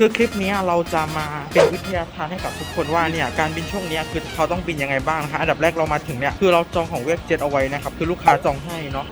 คือคลิปนี้เราจะมาเป็นวิทยาทานให้กับทุกคนว่าเนี่ยการบินช่วงนี้คือเขาต้องบินยังไงบ้างนะคะอันดับแรกเรามาถึงเนี่ยคือเราจองของเว็บเจ็ตเอาไว้นะครับคือลูกค้าจองให้เนาะ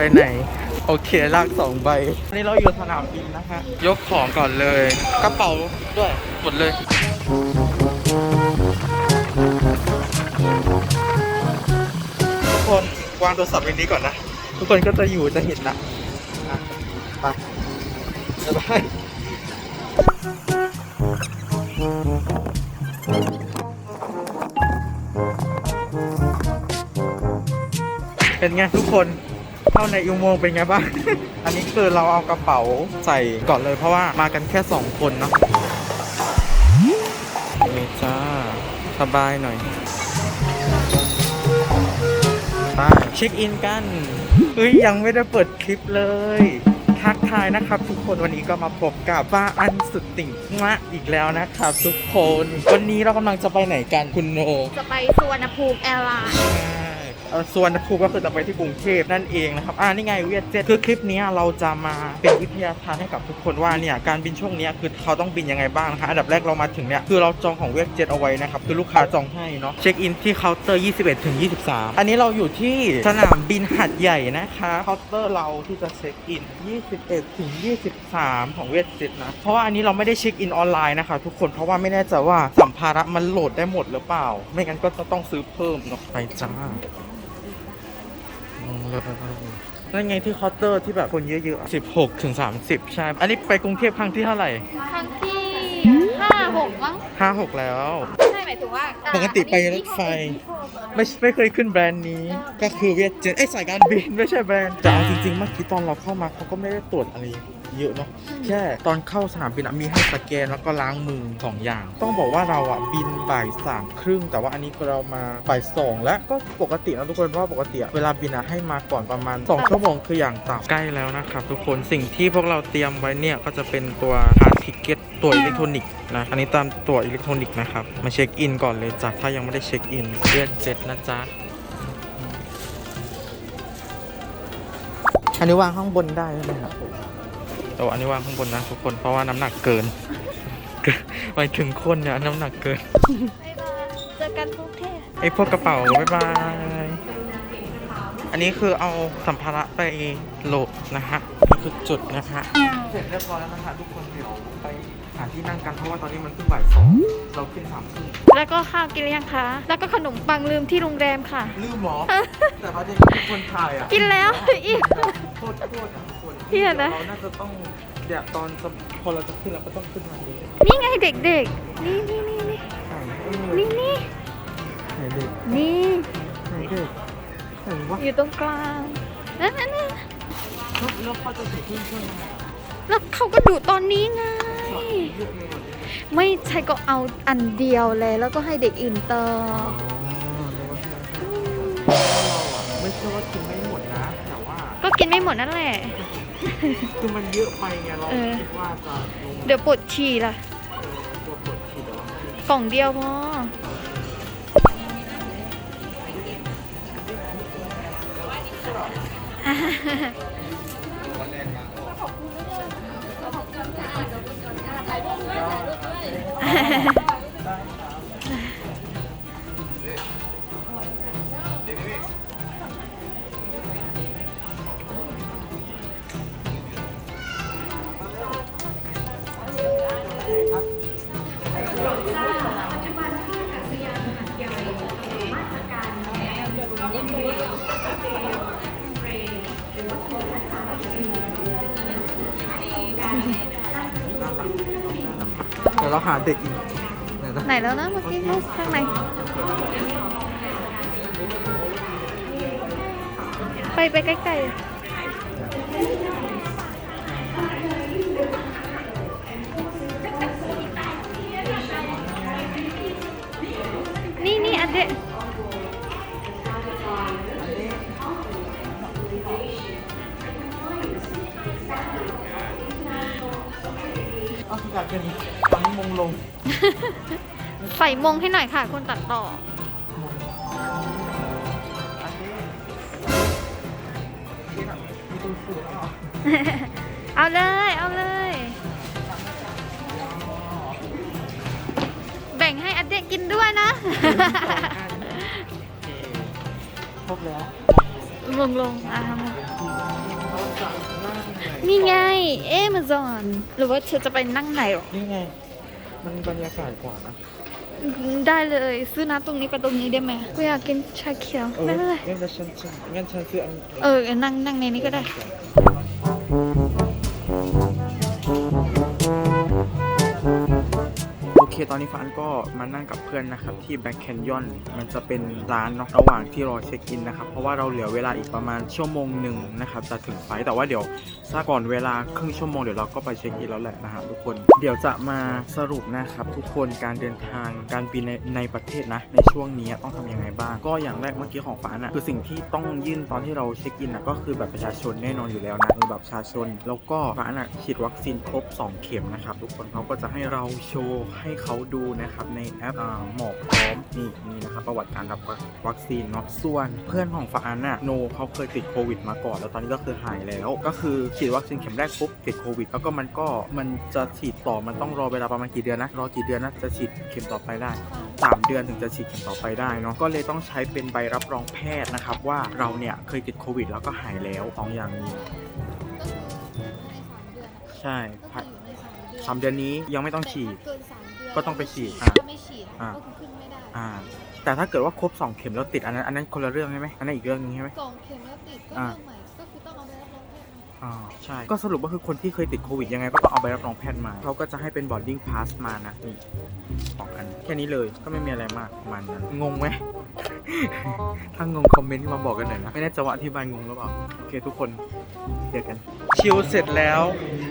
ไปไหน โอเคลากสองใบอันนี้เราอยู่สนามบินนะฮะ ยกของก่อนเลย กระเป๋าด้วยหมดเลยทุกคนวางโทรศัพท์ไว้นี้ก่อนนะ ทุกคนก็จะอยู่จะเห็นนะอะไปบ๊ายบายเป็นไงทุกคน เข้าในอุโมงค์เป็นไงบ้าง อันนี้คือเราเอากระเป๋าใส่ก่อนเลยเพราะว่ามากันแค่สองคนเนาะนี่จ้าสบายหน่อยไปเช็คอินกัน เฮ้ย ยังไม่ได้เปิดคลิปเลย ทักทายนะครับทุกคนวันนี้ก็มาพบกับบ้าอันสุดติ่งมะอีกแล้วนะครับทุกคน วันนี้เรากำลังจะไปไหนกันคุณโน จะไปสุวรรณภูมิแอร์ไลน์ ส่วนภูมิก็คือจะไปที่กรุงเทพนั่นเองนะครับอ่านี่ไงเวียดเจ็ตคือคลิปนี้เราจะมาเป็นวิทยาทานให้กับทุกคนว่าเนี่ยการบินช่วงนี้คือเขาต้องบินยังไงบ้างนะคะอันดับแรกเรามาถึงเนี่ยคือเราจองของเวียดเจ็ตเอาไว้นะครับคือลูกค้าจองให้เนาะเช็คอินที่เคาน์เตอร์ 21ถึง23 อันนี้เราอยู่ที่สนามบินหัดใหญ่นะคะเคาน์เตอร์เราที่จะเช็คอิน 21ถึง23 ของเวียดเจ็ตนะเพราะว่าอันนี้เราไม่ได้เช็คอินออนไลน์นะคะทุกคนเพราะว่าไม่แน่ใจว่าสัมภาระมันโหลดได้หมดหรือเปล่า ไม่งั้นก็จะต้องซื้อเพิ่มเนาะไปจ้า นั่นไงที่เคาน์เตอร์ที่แบบคนเยอะๆ16ถึง30 ใช่ อันนี้ไปกรุงเทพครั้งที่เท่าไหร่ ครั้งที่ห้าหกมั้ง5 6 แล้ว ใช่หมายถึงว่าปกติไปรถไฟ ไม่ไม่เคยขึ้นแบรนด์นี้ ก็คือเวียดเจ็ตไอ้ยสายการบินไม่ใช่แบรนด์แต่เอาจริงๆเมื่อกี้ตอนเราเข้ามาเขาก็ไม่ได้ตรวจอะไร เยอะเนาะแค่ตอนเข้าสนามบินอะมีให้สแกนแล้วก็ล้างมือสองอย่าง ต้องบอกว่าเราอะบินบ่ายสามครึ่งแต่ว่าอันนี้คือเรามาบ่ายสองแล้วก็ปกตินะทุกคนเพราะว่าปกติอะเวลาบินอะให้มาก่อนประมาณ2ชั่วโมงคืออย่างต่ำใกล้แล้วนะครับทุกคนสิ่งที่พวกเราเตรียมไว้เนี่ยก็จะเป็นตัวพาสทิเก็ตตัวอิเล็กทรอนิกส์นะอันนี้ตามตัวอิเล็กทรอนิกส์นะครับมาเช็คอินก่อนเลยจ้ะถ้ายังไม่ได้เช็คอินเดือนเจ็ดนะจ๊ะอันนี้วางข้างบนได้ใช่ไหมครับ แต่ว่าอันนี้วางข้างบนนะทุกคนเพราะว่าน้ำหนักเกินเกินไปถึงคนเนี่ยน้ำหนักเกินบ๊ายบายเจอกันกรุงเทพไอ้พวกกระเป๋าบ๊ายบายอันนี้คือเอาสัมภาระไปโหลดนะฮะนี่คือจุดนะฮะเสร็จเรียบร้อยแล้วนะคะทุกคนเดี๋ยวไปหาที่นั่งกันเพราะว่าตอนนี้มันเพิ่งบ่ายสองเราขึ้นสามทุ่มแล้วก็ข้าวกินหรือยังคะ แล้วก็ขนมปังลืมที่โรงแรมค่ะ ลืมหมอแต่ประเด็นคือคนถ่ายอะ กินแล้วอีกโคตรโคตรอะทุกคน เหี้ยนะ เราน่าจะต้องเดี๋ยวตอนจะพอเราจะขึ้นเราก็ต้องขึ้นมานี้นี่ไงเด็กๆ นี่นี่นี่นี่ถ่ายเออนี่นี่ไหนเด็กนี่ไหนเด็กไหนวะอยู่ตรงกลางนั่นนั่นนั่นแล้วแล้วเขาจะถือขึ้นเครื่องไหมแล้วเขาก็ดูตอนนี้ไงเยอะเลยวันนี้ไม่ใช่ก็เอาอันเดียวเลยแล้วก็ให้เด็กอื่นต่ออ๋อนึกว่าใช่เราอะไม่ใช่ว่ากินไม่หมดนะแต่ว่าก็กินไม่หมดนั่นแหละ คือมันเยอะไปไงเราเออคิดว่าจะลงเดี๋ยวปวดฉี่ล่ะตัวปวดฉี่เดี๋ยวเรากินกล่องเดียวพอเดี๋ยว เราหาเด็กอีกไหนแล้วนะเมื่อกี้ข้างในไปไปใกล้ๆ มงให้หน่อยค่ะคนตัดต่ออันนี้นี่แบบมีตัวสูตรแล้วเหรอเอาเลย เอาเลย แบ่งให้อเด็กกินด้วยนะโอเคครบแล้วลงลงอะมงเขาจะนั่งไหนนี่ไง เอมซอน หรือว่าเธอจะไปนั่งไหนหรอ นี่ไง มันบรรยากาศกว่านะ ได้เลย ซื้อน้ำตรงนี้ไปตรงนี้ได้ไหมกูอยากกินชาเขียวเออไม่เป็นไรงั้นฉันฉันงั้นฉันซื้ออันเออ นั่งนั่งในนี้ก็ได้ ตอนนี้ฟานก็มานั่งกับเพื่อนนะครับที่แบ็คแคนยอนมันจะเป็นร้านเนาะระหว่างที่รอเช็คอินนะครับ เพราะว่าเราเหลือเวลาอีกประมาณชั่วโมงหนึ่งนะครับจะถึงไฟแต่ว่าเดี๋ยวซะก่อนเวลาครึ่งชั่วโมงเดี๋ยวเราก็ไปเช็คอินแล้วแหละนะครับทุกคนเดี๋ยวจะมาสรุปนะครับทุกคนการเดินทางการบินในในประเทศนะ ในช่วงนี้ต้องทำยังไงบ้าง ก็อย่างแรกเมื่อกี้ของฟ้านะคือสิ่งที่ต้องยื่นตอนที่เราเช็คอินนะก็คือแบบประชาชนแน่นอนอยู่แล้วนะคือแบบประชาชน แล้วก็ฟ้านะฉีดวัคซีนครบ 2 เข็มนะครับทุกคนเขาก็จะให้เราโชว์ให้เขาดูนะครับในแอปอ่าหมอพร้อมนี่นี่นะครับประวัติการรับวัคซีนเนาะส่วนเพื่อนของฟ้าน่ะโนเขาเคยติดโควิดมาก่อน แล้วตอนนี้ก็คือหายแล้ว ก็คือฉีดวัคซีนเข็มแรกปุ๊บติดโควิด แล้วก็มันก็มันจะฉีดต่อมันต้องรอเวลาประมาณกี่เดือนนะรอกี่เดือนนะจะฉีดเข็มต่อไปได้3เดือนถึงจะฉีดเข็มต่อไปได้เนาะก็เลยต้องใช้เป็นใบรับรองแพทย์นะครับว่าเราเนี่ยเคยติดโควิด แล้วก็หายแล้วสองอย่างนี้ใช่พักสามเดือนนี้ยังไม่ต้องฉีดเกินสามเดือนก็ต้องไปฉีดถ้าไม่ฉีดอ่า ก็คือขึ้นไม่ได้อ่า แต่ถ้าเกิดว่าครบ2เข็มแล้วติดอันนั้นอันนั้นคนละเรื่องใช่ไหมอันนั้นอีกเรื่องนึงใช่ไหม สองเข็มแล้วติดก็อ่า เรื่องใหม่ก็คือต้องเอาไปรับรองแพทย์มาอ่าใช่ ก็สรุปก็คือคนที่เคยติดโควิดยังไงก็ต้องเอาใบรับรองแพทย์มาเขาก็จะให้เป็น boarding pass มานะนี่สองอันแค่นี้เลยก็ไม่มีอะไรมากประมันนั้นงงไหม ถ้างงคอมเมนต์มาบอกกันหน่อยนะไม่แน่ใจว่าอธิบายงงหรือเปล่าโอเคทุกคนเจอกัน ชิลเสร็จแล้ว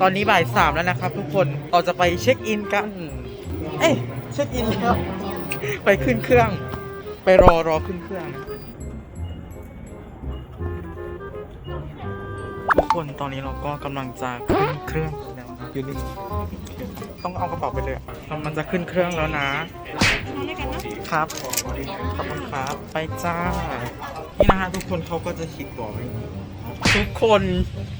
ตอนนี้บ่ายสามแล้วนะครับทุกคนเราจะไปเช็คอินกัน เอ้ยเช็คอินแล้ว ไปขึ้นเครื่อง ไปรอรอขึ้นเครื่อง ทุกคนตอนนี้เราก็กำลังจะขึ้นเครื่องแล้วนะอยู่นี่ต้องเอากระเป๋าไปเลยอะมันจะขึ้นเครื่องแล้วนะ ครับขอบคุณครับ ไปจ้า นี่นะฮะทุกคนเขาก็จะคิดบอกไว้ ทุกคน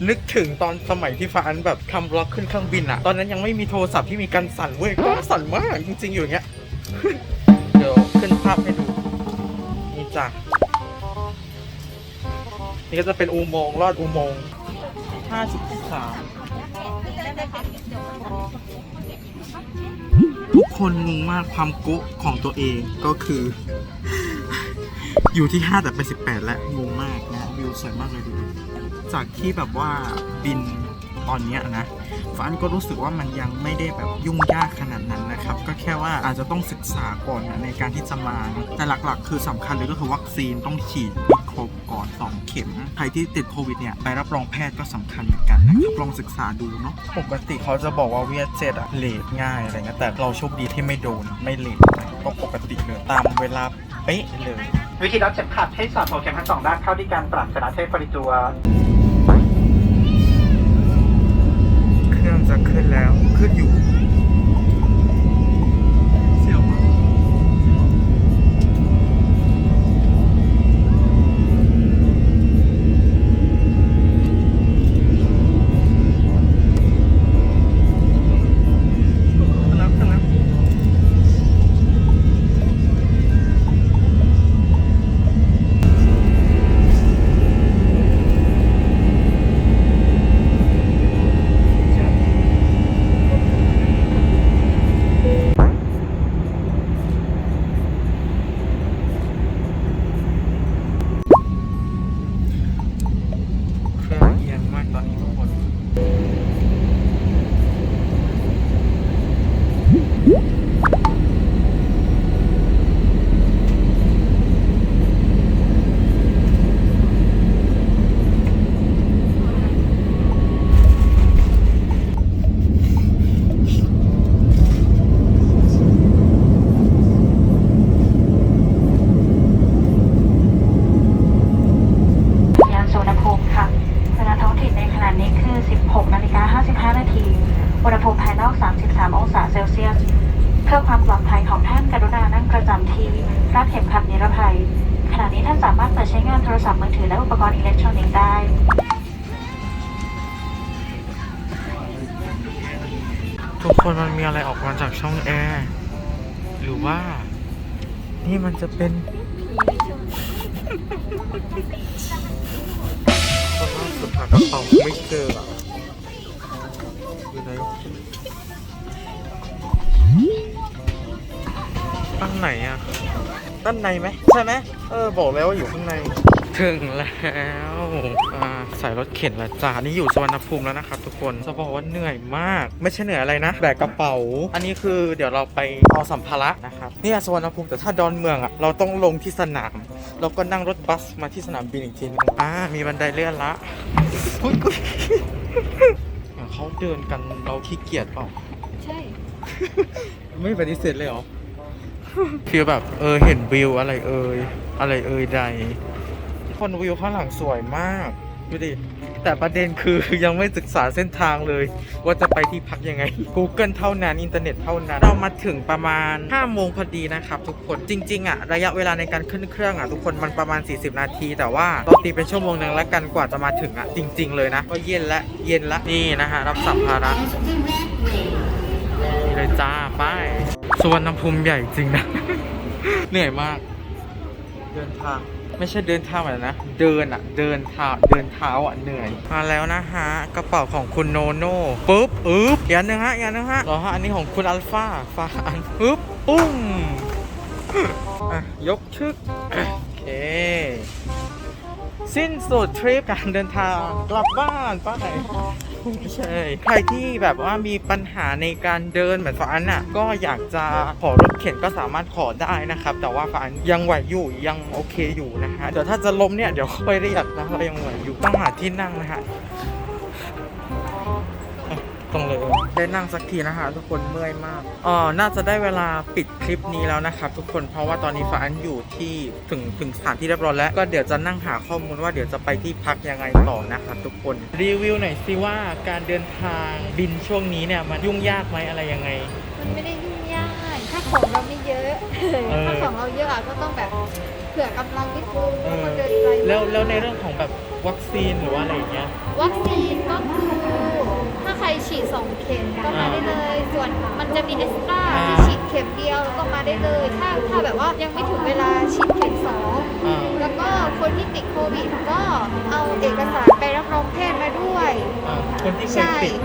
นึกถึงตอนสมัยที่ฟ้าอันแบบทำบล็อกขึ้นเครื่องบินอะตอนนั้นยังไม่มีโทรศัพท์ที่มีการสั่นเว้ยก็สั่นมากจริง ๆ อยู่อย่างเงี้ย เดี๋ยวขึ้นภาพให้ดู นี่จ้ะนี่ก็จะเป็นอุโมงค์ลอดอุโมงค์53ทุกคนงงมากความโกะของตัวเองก็คือ อยู่ที่ 5 แต่ไป 18 แล้วงงมากนะ วิวสวยมากเลยดู จากที่แบบว่าบินตอนเนี้ยนะฟ้านก็รู้สึกว่ามันยังไม่ได้แบบยุ่งยากขนาดนั้นนะครับ ก็แค่ว่าอาจจะต้องศึกษาก่อนนะในการที่จะมา แต่หลักๆ คือสำคัญเลยก็คือวัคซีนต้องฉีดครบก่อน 2 เข็ม ใครที่ติดโควิดเนี่ยไปรับรองแพทย์ก็สำคัญเหมือนกันนะครับลองศึกษาดูเนาะปกติเขาจะบอกว่าเวียดเจ็ดอะเลทง่ายอะไรเงี้ยแต่เราโชคดีที่ไม่โดนไม่เลทก็ปกติเลยตามเวลาเป๊ะเลย วิธีรัดเข็มขัดให้สอดหัวเข็มทั้งสองด้านเข้าที่การปรับชนะเทพฟริตัว จะขึ้นแล้วขึ้นอยู่ อุณหภูมิภายนอก 33 องศาเซลเซียส เพื่อความปลอดภัยของท่านกรุณานั่งประจำที่รัดเข็มขัดนิรภัย ขณะนี้ท่านสามารถเปิดใช้งานโทรศัพท์มือถือและอุปกรณ์อิเล็กทรอนิกส์ได้ทุกคนมันมีอะไรออกมาจากช่องแอร์หรือว่า นี่มันจะเป็นคนล่าสุดหากระเป๋าไม่เจอ ไหนอะด้านในไหมใช่ไหมเออบอกแล้วว่าอยู่ข้างใน ถึงแล้วอ่าใส่รถเข็นและจ้านี่อยู่สวรรณภูมิแล้วนะครับทุกคนจะบอกว่าเหนื่อยมาก ไม่ใช่เหนื่อยอะไรนะแบกกระเป๋า อันนี้คือเดี๋ยวเราไปเอาสัมภาระนะครับเนี่ยสวรรณภูมิแต่ถ้าดอนเมืองอะเราต้องลงที่สนามแล้วก็นั่งรถบัสมาที่สนามบินอีกทีนึงอ่ามีบันไดเลื่อนละกุยกุยอย่างเขาเดินกันเราขี้เกียจเปล่าใช่ ไม่ปฏิเสธเลยเหรอ ฟีลแบบเออเห็นวิวอะไรเอ่ยอะไรเอ่ยใด คนวิวข้างหลังสวยมากดูดิแต่ประเด็นคือยังไม่ศึกษาเส้นทางเลย ว่าจะไปที่พักยังไง Google เท่านั้นอินเทอร์เน็ตเท่านั้น เรามาถึงประมาณ5โมงพอดีนะครับทุกคนจริง ๆอะระยะเวลาในการขึ้นเครื่องอะทุกคนมันประมาณ 40 นาที แต่ว่าเราตีเป็นชั่วโมงหนึ่งแล้วกันกว่าจะมาถึงอะจริง ๆ เลยนะ ก็เย็นละเย็นละนี่นะฮะรับสัมภาระ เลยจ้าไป้ายสวนน้ำภูมิใหญ่จริงนะ เหนื่อยมาก เดินทาง ไม่ใช่เดินทางแบบนะ เดินอะ เดินเท้าเดินเท้าอะเหนื่อย มาแล้วนะฮะ กระเป๋าของคุณโนโน่ปุ๊บอึ๊บอย่านึงฮะอย่านึงฮะรอฮะอันนี้ของคุณอัลฟาฟาอันปุ๊บปุ้มอะยกชึกโอเคสิ้นสุดทริปการเดินทางกลับบ้านป้าไหน ไม่ใช่ ใครที่แบบว่ามีปัญหาในการเดินเหมือนฟ้าอันอะ ก็อยากจะขอรถเข็นก็สามารถขอได้นะครับ แต่ว่าฟ้าอันยังไหวอยู่ยังโอเคอยู่นะฮะ เดี๋ยวถ้าจะล้มเนี่ยเดี๋ยวค่อยเรียกนะเรายังไหวอยู่ต้องหาที่นั่งนะฮะอะตรงเลย ได้นั่งสักทีนะฮะทุกคนเมื่อยมากอ๋อน่าจะได้เวลาปิดคลิปนี้แล้วนะครับทุกคนเพราะว่าตอนนี้ฟ้าอันอยู่ที่ถึงถึงสถานที่เรียบร้อยแล้วก็เดี๋ยวจะนั่งหาข้อมูลว่าเดี๋ยวจะไปที่พักยังไงต่อนะครับทุกคนรีวิวหน่อยสิว่าการเดินทางบินช่วงนี้เนี่ยมันยุ่งยากไหมอะไรยังไง มันไม่ได้ยุ่งยากถ้าของเราไม่เยอะเออถ้าของเราเยอะอะก็ต้องแบบเผื่อกำลังนิดนึงเออคนเดินไกลแล้วแล้วในเรื่องของแบบวัคซีนหรือว่าอะไรอย่างเงี้ยวัคซีนก็คือ ถ้าใครฉีด2เข็มก็มาได้เลย ส่วนมันจะมีเอสตราอ่าที่ฉีดเข็มเดียวแล้วก็มาได้เลย ถ้าถ้าแบบว่ายังไม่ถึงเวลาฉีดเข็มสองอ่าแล้วก็คนที่ติดโควิดก็เอาเอกสารไปรับรองแพทย์มาด้วยอ่าคนที่เคยใช่ติด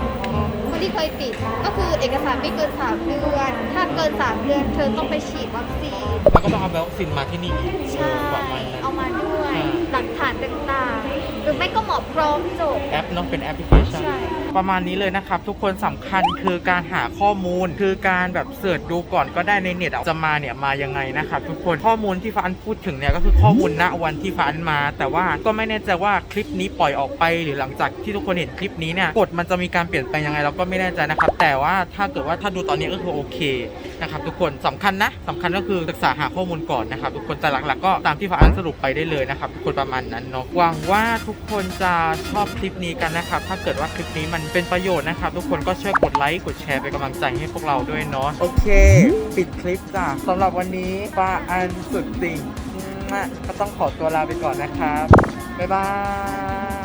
คนที่เคยติดก็คือเอกสารไม่เกิน3เดือน ถ้าเกิน3เดือนเธอต้องไปฉีดวัคซีนแล้วก็ต้องเอาวัคซีนมาที่นี่อีกใช่ประมาณนั้นเอามาด้วยอ่าหลักฐานต่างๆ หรือไม่ก็หมอพร้อมจบแอป เน้องเป็นแอปพลิเคชัน ประมาณนี้เลยนะครับ ทุกคนสำคัญคือการหาข้อมูลคือการแบบเสิร์ชดูก่อนก็ได้ในเน็ตจะมาเนี่ยมายังไงนะครับทุกคนข้อมูลที่ฟ้าอันพูดถึงเนี่ยก็คือข้อมูลณวันที่ฟ้าอันมา แต่ว่าก็ไม่แน่ใจว่าคลิปนี้ปล่อยออกไป หรือหลังจากที่ทุกคนเห็นคลิปนี้เนี่ยกฎมันจะมีการเปลี่ยนแปลงยังไงเราก็ไม่แน่ใจนะครับ แต่ว่าถ้าเกิดว่าถ้าดูตอนนี้ก็คือโอเคนะครับทุกคนสำคัญนะสำคัญก็คือศึกษาหาข้อมูลก่อนนะครับทุกคนแต่หลักๆก็ตามที่ฟ้าอันสรุปไปได้เลยนะครับทุกคนประมาณนั้นเนาะหวังว่าทุกคนจะชอบคลิปนี้กันนะครับ ถ้าเกิดว่าคลิปนี้มันเป็นประโยชน์นะครับ ทุกคนก็ช่วยกดไลค์กดแชร์เป็นกำลังใจให้พวกเราด้วยเนาะโอเค ปิดคลิปจ้ะสำหรับวันนี้ฟ้าอันสุดติ่งก็ต้องขอตัวลาไปก่อนนะครับบ๊ายบาย